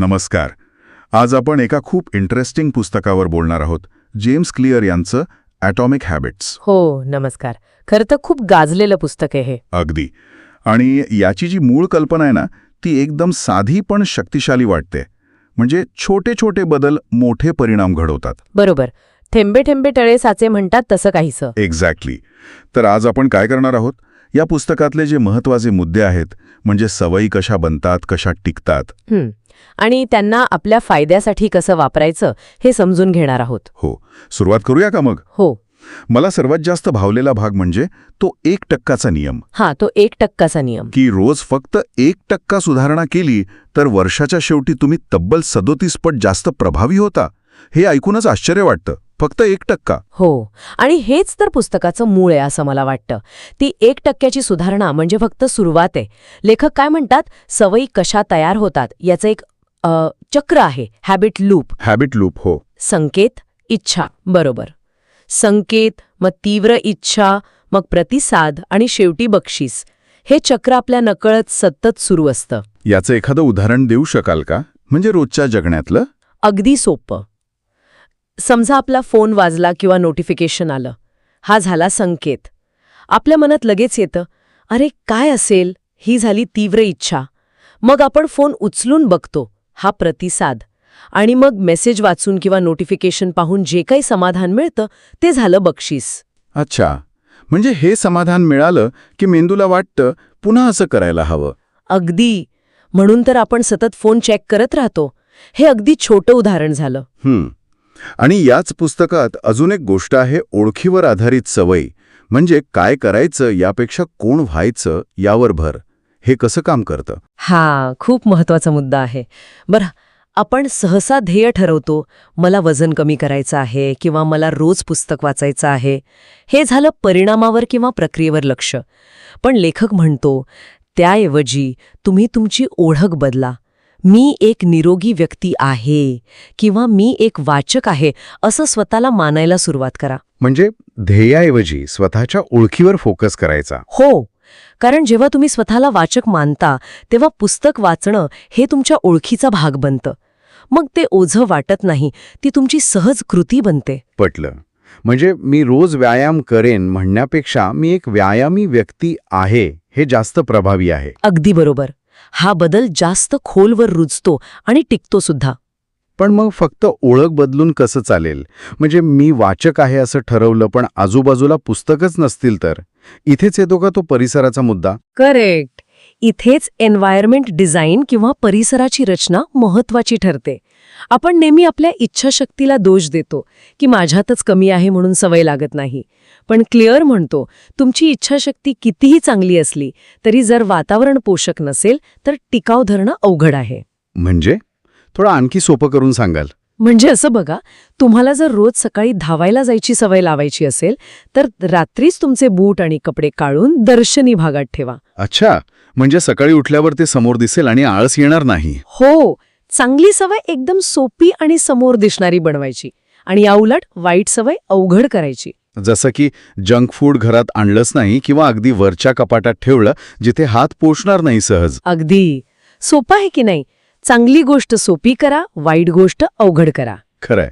नमस्कार. आज आपण एका खूप इंटरेस्टिंग पुस्तकावर बोलणार आहोत. जेम्स क्लिअर यांचं ॲटॉमिक हॅबिट्स हो नमस्कार. खरं तर खूप गाजलेलं पुस्तक आहे हे. अगदी. आणि याची जी मूळ कल्पना आहे ना ती एकदम साधी पण शक्तिशाली वाटते. म्हणजे छोटे छोटे बदल मोठे परिणाम घडवतात. बरोबर. थेंबे थेंबे टळे साचे म्हणतात तसं काहीसं. एक्झॅक्टली तर आज आपण काय करणार आहोत? या पुस्तकातले जे महत्त्वाचे मुद्दे आहेत म्हणजे सवयी कशा बनतात कशा टिकतात हं. आणि त्यांना आपल्या फायद्यासाठी कसं वापरायचं हे समजून घेणार आहोत. हो. सुरुवात करूया का मग? हो. मला सर्वात जास्त भावलेला भाग म्हणजे तो एक टक्काचा नियम. हा तो एक टक्काचा नियम. की रोज फक्त एक टक्का सुधारणा केली तर वर्षाच्या शेवटी तुम्ही तब्बल सदोतीस पट जास्त प्रभावी होता. हे ऐकूनच आश्चर्य वाटतं. फक्त एक टक्का. हो. आणि हेच तर पुस्तकाचं मूळ आहे असं मला वाटतं. ती एक टक्क्याची सुधारणा म्हणजे फक्त सुरुवात आहे. लेखक काय म्हणतात? सवयी कशा तयार होतात? याचं एक चक्र आहे हॅबिट लूप हॅबिट लूप हो. संकेत इच्छा बरोबर. संकेत मग तीव्र इच्छा मग प्रतिसाद आणि शेवटी बक्षीस. हे चक्र आपल्या नकळत सतत सुरू असतं. याचं एखादं उदाहरण देऊ शकाल का? म्हणजे रोजच्या जगण्यातलं? अगदी सोपं. समजा आपला फोन वाजला किंवा नोटिफिकेशन आलं. हा झाला संकेत. आपल्या मनात लगेच येतं अरे काय असेल? ही झाली तीव्र इच्छा. मग आपण फोन उचलून बघतो. हा प्रतिसाद. आणि मग मेसेज वाचून किंवा नोटिफिकेशन पाहून जे काही समाधान मिळतं ते झालं बक्षीस. अच्छा. म्हणजे हे समाधान मिळालं की मेंदूला वाटतं पुन्हा असं करायला हवं. अगदी. म्हणून तर आपण सतत फोन चेक करत राहतो. हे अगदी छोटं उदाहरण झालं. आणि याच पुस्तकात अजून एक गोष्ट आहे ओळखीवर आधारित सवय. म्हणजे काय करायचं यापेक्षा कोण व्हायचं यावर भर. हे कसं काम करतं? हा खूप महत्त्वाचा मुद्दा आहे. बरं आपण सहसा ध्येय ठरवतो मला वजन कमी करायचं आहे किंवा मला रोज पुस्तक वाचायचं आहे हे झालं परिणामावर किंवा प्रक्रियेवर लक्ष. पण लेखक म्हणतो त्याऐवजी तुम्ही तुमची ओळख बदला. मी एक निरोगी व्यक्ती आहे किंवा मी एक वाचक आहे असं स्वतःला मानायला सुरुवात करा. म्हणजे ध्येयाऐवजी स्वतःच्या ओळखीवर फोकस करायचा. हो. कारण जेव्हा तुम्ही स्वतःला वाचक मानता तेव्हा पुस्तक वाचणं हे तुमच्या ओळखीचा भाग बनतं. मग ते ओझं वाटत नाही ती तुमची सहज कृती बनते. पटलं. म्हणजे मी रोज व्यायाम करेन म्हणण्यापेक्षा मी एक व्यायामी व्यक्ती आहे हे जास्त प्रभावी आहे. अगदी बरोबर. हा बदल जास्त खोलवर रुजतो आणि टिकतो सुद्धा. पण मग फक्त ओळख बदलून कसं चालेल? म्हणजे मी वाचक आहे असं ठरवलं पण आजूबाजूला पुस्तकच नसतील तर? इथेच येतो का तो परिसराचा मुद्दा? करेक्ट. इथेच एन्व्हायरमेंट डिझाईन किंवा परिसराची रचना महत्वाची ठरते. आपण नेहमी आपल्या इच्छाशक्तीला दोष देतो की माझ्यातच कमी आहे म्हणून सवय लागत नाही. पण क्लिअर म्हणतो तुमची इच्छाशक्ती कितीही चांगली असली तरी जर वातावरण पोषक नसेल तर टिकाव धरणं अवघड आहे. म्हणजे? थोडं आणखी सोपं करून सांगाल. म्हणजे असं बघा तुम्हाला जर रोज सकाळी धावायला जायची सवय लावायची असेल तर रात्रीच तुमचे बूट आणि कपडे काढून दर्शनी भागात ठेवा. अच्छा म्हणजे सकाळी उठल्यावर ते समोर दिसेल आणि आळस येणार नाही. हो चांगली सवय एकदम सोपी आणि समोर दिसणारी बनवायची. आणि याउलट वाईट सवय अवघड करायची. जसं की जंक फूड घरात आणलंच नाही किंवा अगदी वरच्या कपाटात ठेवलं जिथे हात पोचणार नाही सहज. अगदी. सोपं आहे की नाही? चांगली गोष्ट सोपी करा वाईट गोष्ट अवघड करा. खरंय.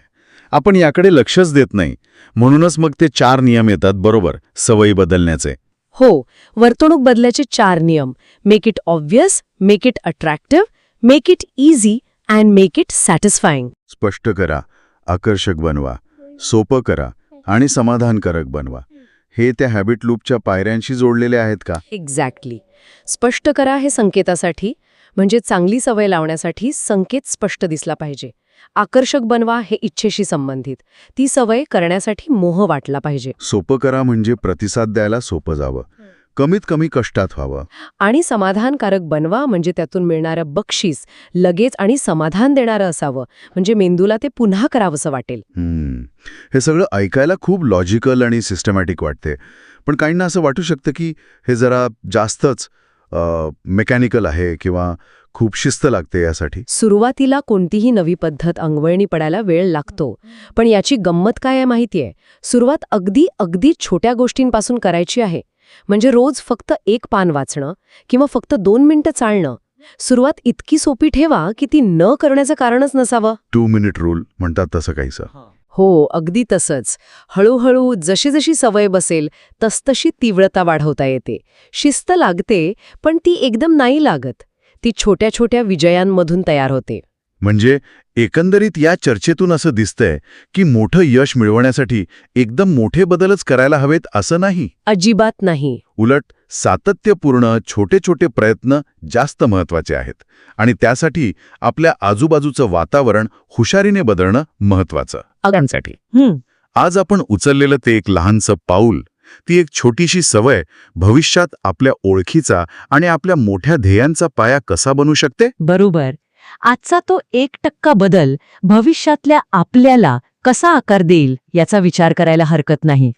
आपण याकडे लक्षच देत नाही. म्हणूनच मग ते चार नियम येतात बरोबर? सवयी बदलण्याचे. हो वर्तणूक बदलाचे चार नियम. Make it obvious make it attractive make it easy and make it satisfying स्पष्ट करा आकर्षक बनवा सोपं करा आणि समाधानकारक बनवा. हे त्या हॅबिट लूपच्या पायऱ्यांशी जोडलेले आहेत का? एक्झॅक्टली स्पष्ट करा हे संकेतासाठी. म्हणजे चांगली सवय लावण्यासाठी संकेत स्पष्ट दिसला पाहिजे. आकर्षक बनवा हे इच्छेशी संबंधित. ती सवय करण्यासाठी मोह वाटला पाहिजे. सोपं करा म्हणजे प्रतिसाद द्यायला सोपं जावं. कमीत कमी कष्टात व्हावं. आणि समाधानकारक बनवा म्हणजे त्यातून मिळणारं बक्षीस लगेच आणि समाधान देणारं असावं. म्हणजे मेंदूला ते पुन्हा करावंसं वाटेल. हे सगळं ऐकायला खूप लॉजिकल आणि सिस्टमॅटिक वाटते. पण काहींना असं वाटू शकतं की हे जरा जास्तच मेकॅनिकल आहे किंवा खूप शिस्त लागते यासाठी? सुरुवातीला कोणतीही नवी पद्धत अंगवळणी पडायला वेळ लागतो. पण याची गंमत काय आहे माहितीये? सुरुवात अगदी अगदी छोट्या गोष्टींपासून करायची आहे. म्हणजे रोज फक्त एक पान वाचणं किंवा फक्त दोन मिनिटं चालणं. सुरुवात इतकी सोपी ठेवा की ती न करण्याचं कारणच नसावं. टू मिनिट रूल म्हणतात तसं काहीसं. हो अगदी तसंच. हळूहळू जशी जशी सवय बसेल तसतशी तीव्रता वाढवता येते. शिस्त लागते पण ती एकदम नाही लागत. ती छोट्या छोट्या विजयांमधून तयार होते. म्हणजे एकंदरीत या चर्चेतून असं दिसतंय की मोठं यश मिळवण्यासाठी एकदम मोठे बदलच करायला हवेत असं नाही. अजिबात नाही. उलट सातत्यपूर्ण छोटे छोटे प्रयत्न जास्त महत्त्वाचे आहेत आणि त्यासाठी आपल्या आजूबाजूचं वातावरण हुशारीने बदलणं महत्वाचं आज आपण उचललेलं ते एक लहानसं पाऊल ती एक छोटीशी सवय भविष्यात आपल्या ओळखीचा आणि आपल्या मोठ्या ध्येयांचा पाया कसा बनू शकते? बरोबर. आजचा तो एक टक्का बदल भविष्यातल्या आपल्याला कसा आकार देईल याचा विचार करायला हरकत नाही.